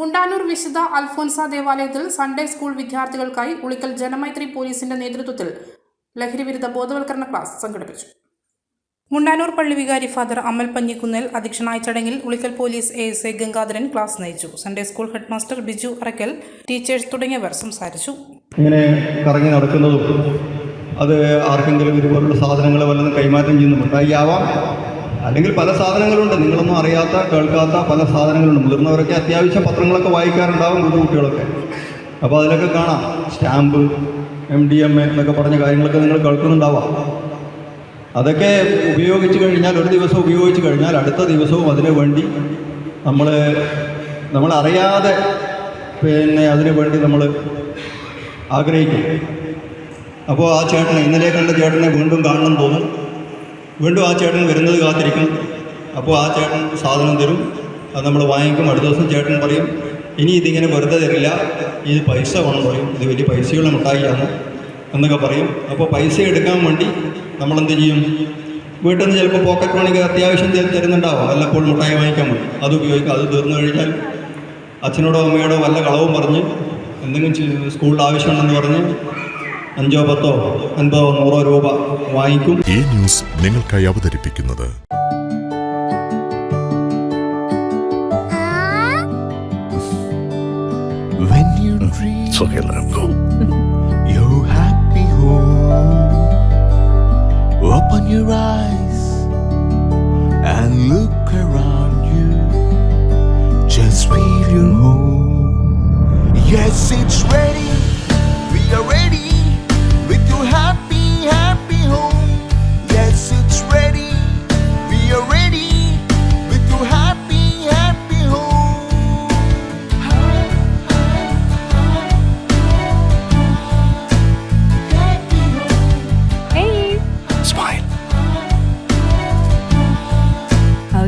മുണ്ടാനൂർ വിശുദ്ധ അൽഫോൻസ ദേവാലയത്തിൽ Sunday school വിദ്യാർത്ഥികൾക്കായി ഉളിക്കൽ ജനമൈത്രി പോലീസിന്റെ നേതൃത്വത്തിൽ ലഹരിവിരുദ്ധ ബോധവൽക്കരണ ക്ലാസ് സംഘടിപ്പിച്ചു. മുണ്ടാനൂർ പള്ളി വികാരി ഫാദർ അമൽ പഞ്ഞിക്കുന്നേൽ അധ്യക്ഷനായ ചടങ്ങിൽ Ulikkal police A S A Gangadharan class നയിച്ചു. Sunday school headmaster Biju Arakkal teachers തുടങ്ങിയവർ സംസാരിച്ചു. ഇങ്ങനെ കറങ്ങി നടക്കുന്നതും അത് ആർക്കെങ്കിലും ഇതുപോലുള്ള സാധനങ്ങൾ വല്ലതും കൈമാറ്റം ചെയ്യുന്ന മിഠായിയാവാം അല്ലെങ്കിൽ പല സാധനങ്ങളുണ്ട്. നിങ്ങളൊന്നും അറിയാത്ത കേൾക്കാത്ത പല സാധനങ്ങളുണ്ട്. മുതിർന്നവരൊക്കെ അത്യാവശ്യം പത്രങ്ങളൊക്കെ വായിക്കാറുണ്ടാവും കുട്ടികളൊക്കെ. അപ്പോൾ അതിലൊക്കെ കാണാം. Stamp M D M A എന്നൊക്കെ പറഞ്ഞ കാര്യങ്ങളൊക്കെ നിങ്ങൾ കേൾക്കുന്നുണ്ടാവാം. അതൊക്കെ ഉപയോഗിച്ച് കഴിഞ്ഞാൽ ഒരു ദിവസം ഉപയോഗിച്ച് കഴിഞ്ഞാൽ അടുത്ത ദിവസവും അതിനു വേണ്ടി നമ്മൾ നമ്മൾ അറിയാതെ പിന്നെ അതിനു വേണ്ടി നമ്മൾ ആഗ്രഹിക്കും. അപ്പോൾ ആ ചേട്ടനെ ഇന്നലെ കണ്ട ചേട്ടനെ വീണ്ടും കാണണം തോന്നും. വീണ്ടും ആ ചേട്ടൻ വരുന്നത് കാത്തിരിക്കും അപ്പോൾ ആ ചേട്ടൻ സാധനം തരും. അത് നമ്മൾ വാങ്ങിക്കും. അടുത്ത ദിവസം ചേട്ടൻ പറയും ഇനി ഇതിങ്ങനെ വെറുതെ തരില്ല. ഇത് പൈസ വേണം പറയും. ഇത് വലിയ പൈസയുള്ള മിഠായിയാണ് എന്നൊക്കെ പറയും. അപ്പോൾ പൈസ എടുക്കാൻ വേണ്ടി നമ്മളെന്ത് ചെയ്യും? വീട്ടിൽ നിന്ന് ചിലപ്പോൾ പോക്കറ്റ് മണിക്ക് അത്യാവശ്യം തരുന്നുണ്ടാവും. വല്ലപ്പോഴും മിഠായി വാങ്ങിക്കാൻ വേണ്ടി. അത് ഉപയോഗിക്കും. അത് തീർന്നു കഴിഞ്ഞാൽ അച്ഛനോടോ അമ്മയോടോ വല്ല കളവും പറഞ്ഞ് എന്തെങ്കിലും സ്കൂളിൽ ആവശ്യമുണ്ടെന്ന് പറഞ്ഞ് അഞ്ചോ പത്തോ അൻപതോ നൂറോ രൂപ വാങ്ങിക്കും ഈ ന്യൂസ് നിങ്ങൾക്കായി അവതരിപ്പിക്കുന്നത് When you dream your happy home, open your eyes and look around you. Just feel your home. Yes, it's ready.